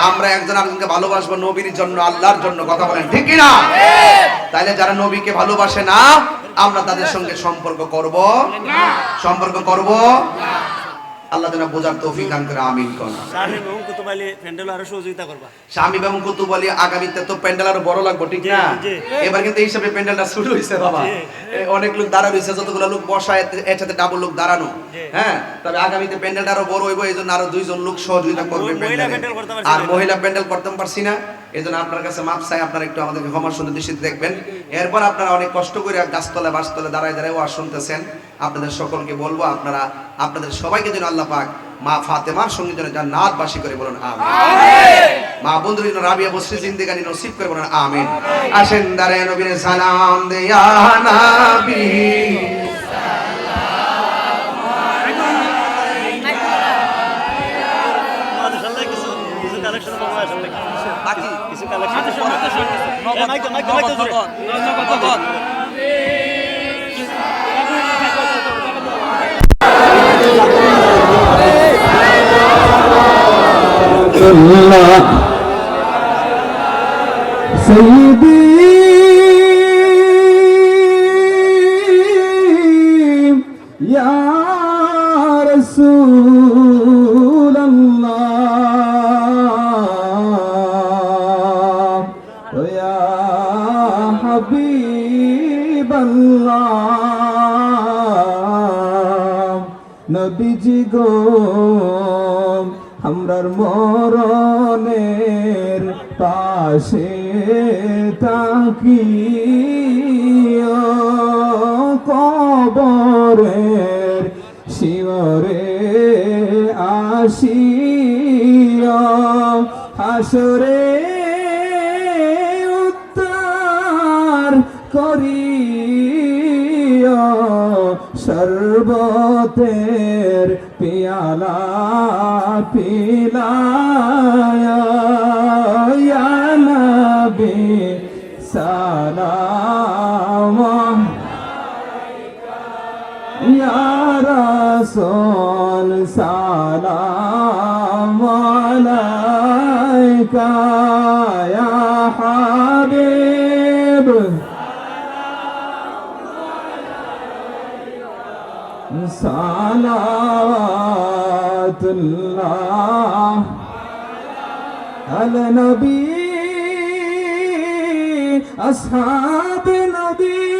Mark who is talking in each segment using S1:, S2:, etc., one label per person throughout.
S1: আমরা একজন আরেকজনকে ভালোবাসবো নবীর জন্য আল্লাহর জন্য কথা বলেন ঠিক না তাইলে যারা নবীকে ভালোবাসে না আমরা তাদের সঙ্গে সম্পর্ক করব। সম্পর্ক করব? আল্লাহ যেন বোঝার তৌফিক দান করে আমিন
S2: প্যান্ডেল আরও সহযোগিতা করবা।
S1: স্বামী এবং কুতুব আলী আগামীতে তো প্যান্ডেল আরও বড় লাগবে ঠিক না। এবার কিন্তু এই হিসাবে প্যান্ডেলটা শুরু হয়েছে বাবা। অনেক লোক দাঁড়ানো হয়েছে যতগুলো লোক বসা এর সাথে ডাবল লোক দাঁড়ানো। হ্যাঁ? তবে আগামীতে প্যান্ডেলটা আরও বড় হইব এই জন্য আরও দুইজন লোক সহযোগিতা করবে প্যান্ডেল। আর মহিলা প্যান্ডেল করতে পারছি না। এই জন্য আপনার কাছে মাপ চাই আপনারা একটু আমাদেরকে ক্ষমা সুন্দর দৃষ্টিতে দেখবেন। এরপর আপনারা অনেক কষ্ট করে গাছতলা বাসতলা দাঁড়ায় দাঁড়ায় ওয়া শুনতেছেন। আপনাদের সকলকে বলব আপনারা আপনাদের সবাইকে যেন আল্লাহ পাক মা ফাতেমার সঙ্গে যেন জান্নাত বাসী করে বলুন আমিন। মা বন্ধুর জন্য রাবিয়া বসরি জিন্দেগানি নসিব করে বলুন আমিন। আসেন দাঁড়ায় নবীর সালাম দেয়া নবী।
S2: কিছু কালেকশন করবা আসলে
S1: বাকি
S2: কিছু কালেকশন মাইক মাইক মাইক ধরে
S3: الله سيدي يا رسول الله ويا حبيب الله নবীজি গো আমরার মরণের পাশে তাকি কবরের শিবরে আসিয়া হাসরে করিয়া সর্বতের পিয়ালা পিলায়া। নবী সালাম রাসূল সালাম আলাইকা। ইয়া হাবিব। صلاة الله على نبي أصحاب نبي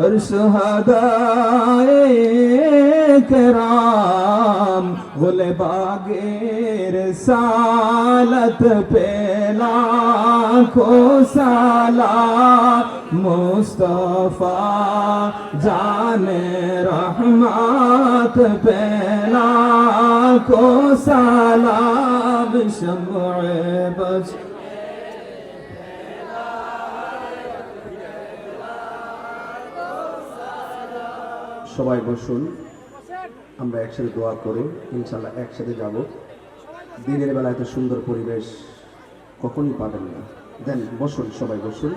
S3: الشهداء کرام غلبا غیر سالت پہ খো সালা মুস্তফা জানে রহমত পেলা খো সালাম বস
S4: সবাই বসুন, আমরা একসাথে দোয়া করে ইনশাল্লাহ একসাথে যাব। দিনের বেলা এত সুন্দর পরিবেশ। কখনই পাবেন না। দেন বসুন, সবাই বসুন।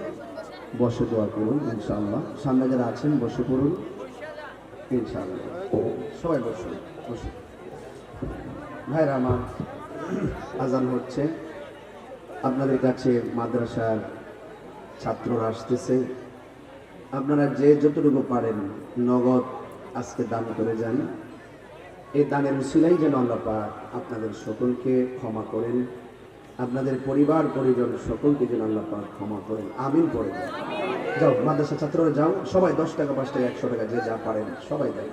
S4: বসে দোয়া করুন, ইনশাআল্লাহ। সামনে যারা আছেন, বসে পড়ুন। ইনশাআল্লাহ। সবাই বসুন বসুন। ভাইরা আমার, আজান হচ্ছে। আপনাদের কাছে মাদ্রাসার ছাত্ররা আসতেছে। আপনারা যে যতটুকু পারেন নগদ আজকে দান করে যান। এই দানের উসিলাই যেন আল্লাহ পাক আপনাদের সকলকে ক্ষমা করেন। আপনাদের পরিবার, পরিজন, সকলকে যেন আল্লাহ পাক ক্ষমা করেন, আমিন করে দেন। যাও মাদ্রাসা ছাত্ররা যাও, সবাই দশ টাকা, পাঁচ টাকা, একশো টাকা যে যা পারেন, সবাই দেন।